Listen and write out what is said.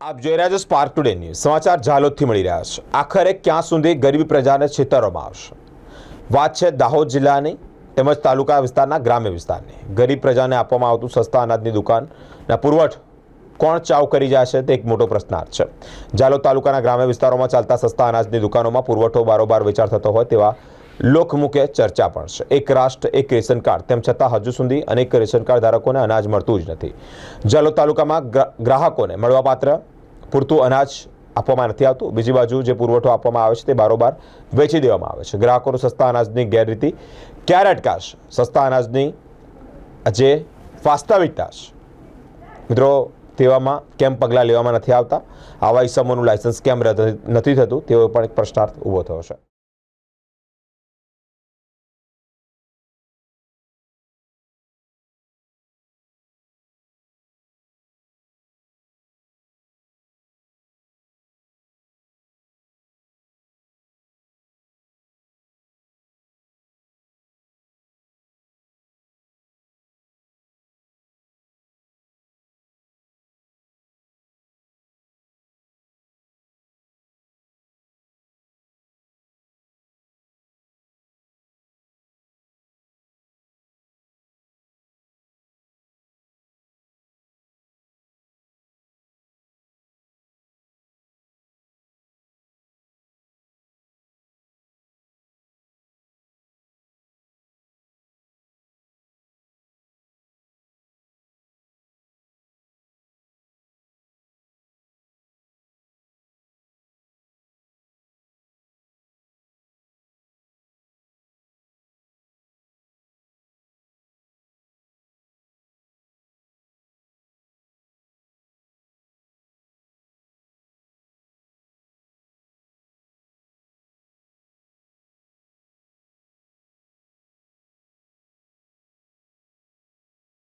આપ જોઈ રહ્યા છો સ્પાર્ક ટુડે ન્યૂઝ સમાચાર ઝાલોદથી મળી રહ્યા છે. આખરે ક્યાં સુધી ગરીબ પ્રજાને છેતરવામાં આવશે? વાત છે દાહોદ જિલ્લાની, તેમજ તાલુકા વિસ્તારના ગ્રામ્ય વિસ્તારની. ગરીબ પ્રજાને આપવામાં આવતું સસ્તા અનાજની દુકાનના પુરવઠ કોણ ચાવ કરી જાય છે તે એક મોટો પ્રશ્નાર્થ છે. જાલોદ તાલુકાના ગ્રામ્ય વિસ્તારોમાં ચાલતા સસ્તા અનાજની દુકાનોમાં પુરવઠો બારોબાર વેચાર થતો હોય તેવા લોકમુખે ચર્ચા પણ છે. એક રાષ્ટ્ર, એક રેશન કાર્ડ. તેમ છતાં હજુ સુધી અનેક રેશન કાર્ડ ધારકોને અનાજ મળતું જ નથી. જાલોર તાલુકામાં ગ્રાહકોને મળવાપાત્ર પૂરતું અનાજ આપવામાં નથી આવતું. બીજી બાજુ જે પુરવઠો આપવામાં આવે છે તે બારોબાર વેચી દેવામાં આવે છે. ગ્રાહકોનું સસ્તા અનાજની ગેરરીતિ ક્યારે અટકાશ સસ્તા અનાજની જે વાસ્તવિકતા છે. મિત્રો, તેવામાં કેમ પગલાં લેવામાં નથી આવતા? આવા ઇસમોનું લાયસન્સ કેમ રદ નથી થતું? તેવો પણ એક પ્રશ્નાર્થ ઊભો થયો છે.